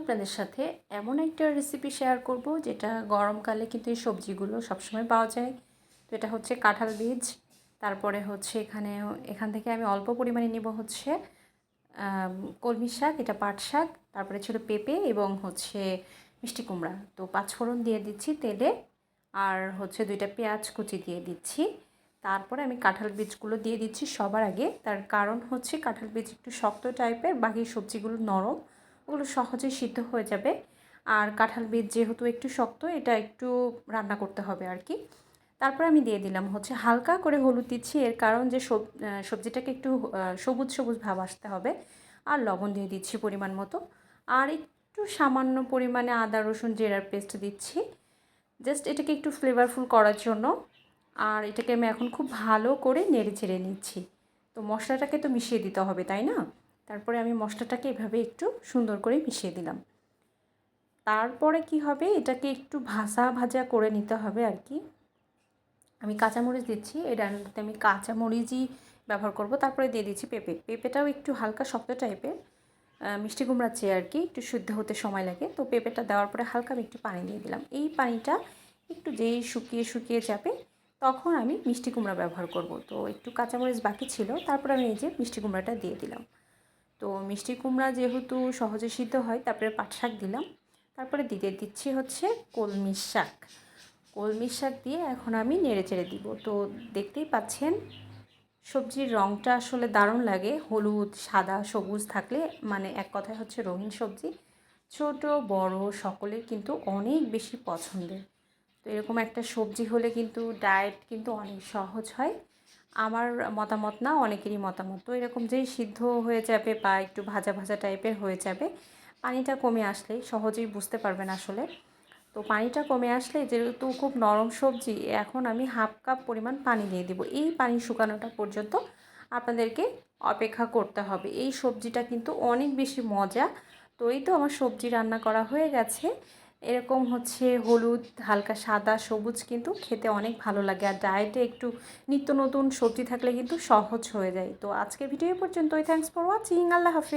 আপনাদের সাথে এমন একটা রেসিপি শেয়ার করব, যেটা গরমকালে কিন্তু এই সবজিগুলো সবসময় পাওয়া যায়। তো এটা হচ্ছে কাঁঠাল বীজ। তারপরে হচ্ছে এখানে, এখান থেকে আমি অল্প পরিমাণে নিব হচ্ছে কলমি শাক, এটা পাট শাক, তারপরে ছিল পেঁপে এবং হচ্ছে মিষ্টি কুমড়া। তো পাঁচফোড়ন দিয়ে দিচ্ছি তেলে, আর হচ্ছে দুইটা পেঁয়াজ কুচি দিয়ে দিচ্ছি। তারপরে আমি কাঁঠাল বীজগুলো দিয়ে দিচ্ছি সবার আগে। তার কারণ হচ্ছে কাঁঠাল বীজ একটু শক্ত টাইপের বাকি সবজিগুলো নরম। ওগুলো সহজে সিদ্ধ হয়ে যাবে। আর কাঁঠাল বীজ যেহেতু একটু শক্ত, এটা একটু রান্না করতে হবে আর কি। তারপর আমি দিয়ে দিলাম হচ্ছে হালকা করে হলুদ দিচ্ছি, এর কারণ যে সব সবজিটাকে একটু সবুজ সবুজ ভাব আসতে হবে। আর লবণ দিয়ে দিচ্ছি পরিমাণ মতো। আর একটু সামান্য পরিমাণে আদা, রসুন, জিরার পেস্ট দিচ্ছি। জাস্ট এটাকে একটু ফ্লেভারফুল করার জন্য। আর এটাকে আমি এখন খুব ভালো করে নেড়ে চেড়ে নিচ্ছি। তো মশলাটাকে তো মিশিয়ে দিতে হবে, তাই না? তারপরে আমি মশলাটাকে এভাবে একটু সুন্দর করে মিশিয়ে দিলাম। তারপরে কি হবে? এটাকে একটু ভাজা ভাজা করে নিতে হবে আর কি। আমি কাঁচামরিচ দিচ্ছি এই রান্নাটাতে আমি কাঁচামরিচই ব্যবহার করব। তারপরে দিয়ে দিচ্ছি পেঁপে। পেঁপেটাও একটু হালকা শক্ত টাইপের মিষ্টি কুমড়ার চেয়ে আর কি, একটু শুদ্ধ হতে সময় লাগে। তো পেঁপেটা দেওয়ার পরে হালকা আমি একটু পানি দিয়ে দিলাম। এই পানিটা একটু যেই শুকিয়ে শুকিয়ে যাবে, তখন আমি মিষ্টি কুমড়া ব্যবহার করব। তো একটু কাঁচামরিচ বাকি ছিল, তারপরে আমি এই যে মিষ্টি কুমড়াটা দিয়ে দিলাম। তো মিষ্টি কুমড়া যেহেতু সহজে সিদ্ধ হয়, তারপরে পাট শাক দিলাম। তারপরে দিতে দিচ্ছি হচ্ছে কলমি শাক। কলমি শাক দিয়ে এখন আমি নেড়ে চেড়ে দিব। তো দেখতেই পাচ্ছেন, সবজির রঙটা আসলে দারুণ লাগে। হলুদ, সাদা, সবুজ থাকলে মানে এক কথায় হচ্ছে রঙিন সবজি। ছোট, বড়, সকলের কিন্তু অনেক বেশি পছন্দের। তো এরকম একটা সবজি হলে কিন্তু ডায়েট কিন্তু অনেক সহজ হয়। আমার মতামত না, অনেকেরই মতামত। তো এরকম যেই সিদ্ধ হয়ে যাবে বা একটু ভাজা ভাজা টাইপের হয়ে যাবে, পানিটা কমে আসলে সহজেই বুঝতে পারবেন আসলে। তো পানিটা কমে আসলে যেহেতু খুব নরম সবজি, এখন আমি হাফ কাপ পরিমাণ পানি দিয়ে দেবো। এই পানি শুকানোটা পর্যন্ত আপনাদেরকে অপেক্ষা করতে হবে। এই সবজিটা কিন্তু অনেক বেশি মজা। তো এই তো আমার সবজি রান্না করা হয়ে গেছে। এরকম হচ্ছে হলুদ, হালকা সাদা, সবুজ কিন্তু খেতে অনেক ভালো লাগে। আর ডায়েটে একটু নিত্য নতুন সবজি থাকলে কিন্তু সহজ হয়ে যায়। তো আজকের ভিডিও পর্যন্তই। থ্যাংকস ফর ওয়াচিং আল্লাহ হাফিজ।